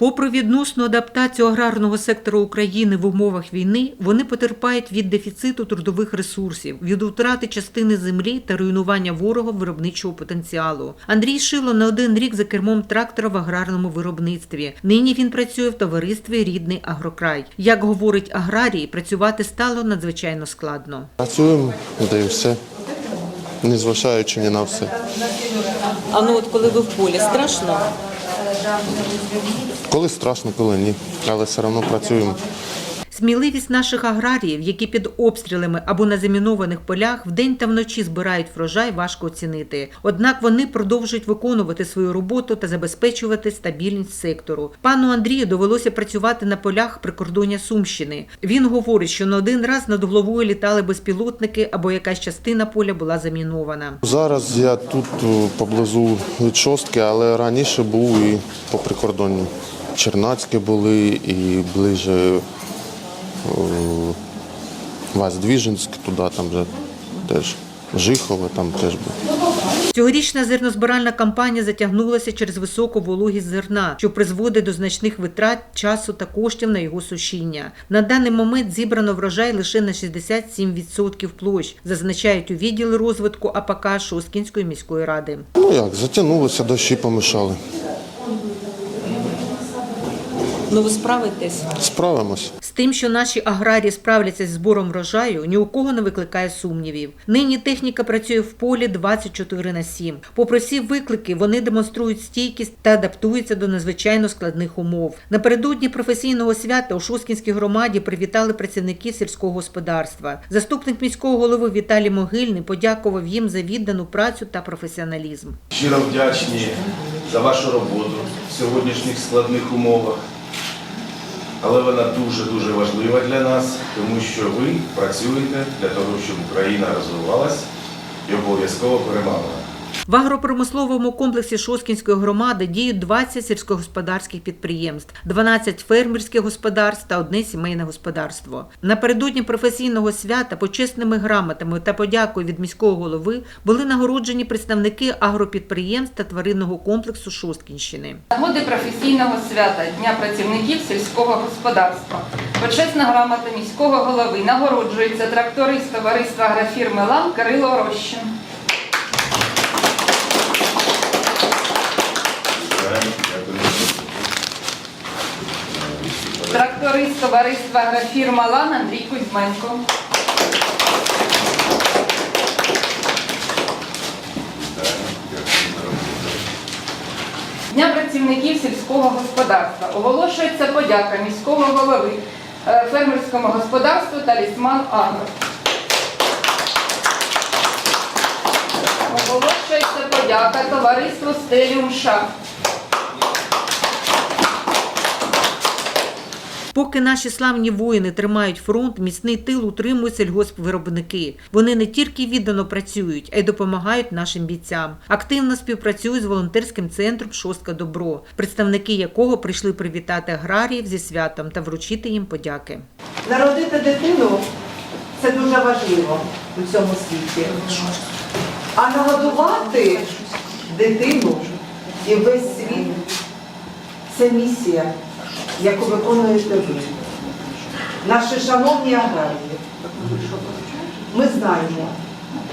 Попри відносну адаптацію аграрного сектору України в умовах війни, вони потерпають від дефіциту трудових ресурсів, від втрати частини землі та руйнування ворога виробничого потенціалу. Андрій Шило не один рік за кермом трактора в аграрному виробництві. Нині він працює в товаристві Рідний Агрокрай. Як говорить аграрій, працювати стало надзвичайно складно. Працюємо, і все. Не зважаючи ні на все. А ну от коли ви в полі, страшно? Коли страшно, коли ні. Але все одно працюємо. Сміливість наших аграріїв, які під обстрілами або на замінованих полях вдень та вночі збирають врожай, важко оцінити. Однак вони продовжують виконувати свою роботу та забезпечувати стабільність сектору. Пану Андрію довелося працювати на полях прикордоння Сумщини. Він говорить, що не один раз над головою літали безпілотники або якась частина поля була замінована. Зараз я тут поблизу від шостки, але раніше був і по прикордонні. Чернацьке були і ближе о, туди там вже теж. Жихове там теж був. Цьогорічна зернозбиральна кампанія затягнулася через високу вологість зерна, що призводить до значних витрат часу та коштів на його сушіння. На даний момент зібрано врожай лише на 67% площ, зазначають у відділі розвитку АПК Шосткінської міської ради. Ну як, затягнулося, дощі помішали. Ну ви справитесь Справимось. з тим, що наші аграрії справляться з збором врожаю, ні у кого не викликає сумнівів. Нині техніка працює в полі 24 на 7. Попри всі виклики, вони демонструють стійкість та адаптуються до надзвичайно складних умов. Напередодні професійного свята у Шосткінській громаді привітали працівників сільського господарства. Заступник міського голови Віталій Могильний подякував їм за віддану працю та професіоналізм. Щиро вдячні за вашу роботу в сьогоднішніх складних умовах. Але вона дуже-дуже важлива для нас, тому що ви працюєте для того, щоб Україна розвивалась і обов'язково перемагала. В агропромисловому комплексі Шоскінської громади діють 20 сільськогосподарських підприємств, 12 фермерських господарств та одне сімейне господарство. Напередодні професійного свята почесними грамотами та подякою від міського голови були нагороджені представники агропідприємств та тваринного комплексу Шосткінщини. Нагоди професійного свята Дня працівників сільського господарства. Почесна грамота міського голови нагороджується тракторист товариства агрофірми «Лан» Кирило Рощин. Тракторист товариства агрофірма «Лан» Андрій Кузьменко. Дня працівників сільського господарства оголошується подяка міського голови е, фермерському господарству Талісман Агро. Оголошується подяка товариству Стеліум Шах. Поки наші славні воїни тримають фронт, міцний тил утримують сільгоспвиробники. Вони не тільки віддано працюють, а й допомагають нашим бійцям. Активно співпрацюють з волонтерським центром Шостка Добро, представники якого прийшли привітати аграріїв зі святом та вручити їм подяки. Народити дитину це дуже важливо у цьому світі. А нагодувати дитину і весь світ це місія, яку виконуєте ви. Наші шановні аграрії, ми знаємо,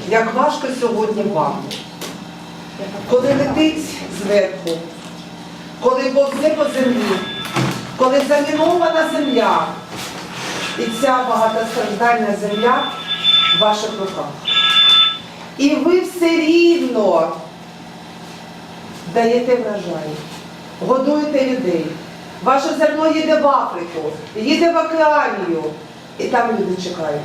як важко сьогодні вам, коли летить зверху, коли повзе по землі, коли замінована земля, і ця багатостраждальна земля в ваших руках. І ви все рівно даєте врожай, годуєте людей. Ваше зерно їде в Африку, їде в Океанію. І там люди чекають.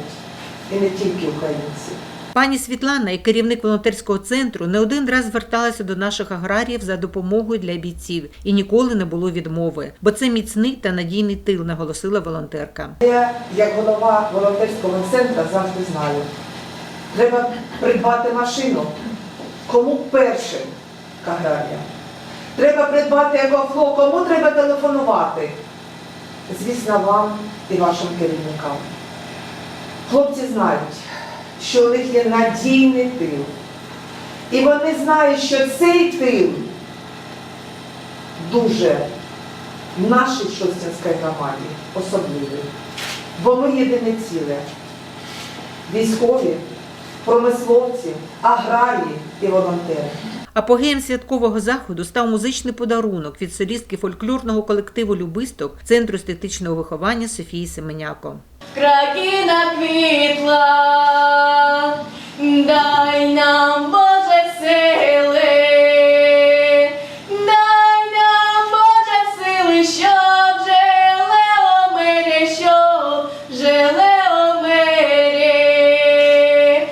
І не тільки українці. Пані Світлана і керівник волонтерського центру не один раз зверталася до наших аграріїв за допомогою для бійців і ніколи не було відмови, бо це міцний та надійний тил, наголосила волонтерка. Я, як голова волонтерського центру, завжди знаю. Треба придбати машину. Кому першим аграріям? Треба придбати екофло, кому треба телефонувати? Звісно, вам і вашим керівникам. Хлопці знають, що у них є надійний тил. І вони знають, що цей тил дуже в нашій Шостянській громаді особливий. Бо ми єдине ціле. Військові, промисловці, аграрії і волонтери. Апогеєм святкового заходу став музичний подарунок від солістки фольклорного колективу Любисток Центру естетичного виховання Софії Семеняко. Країна квітла, дай нам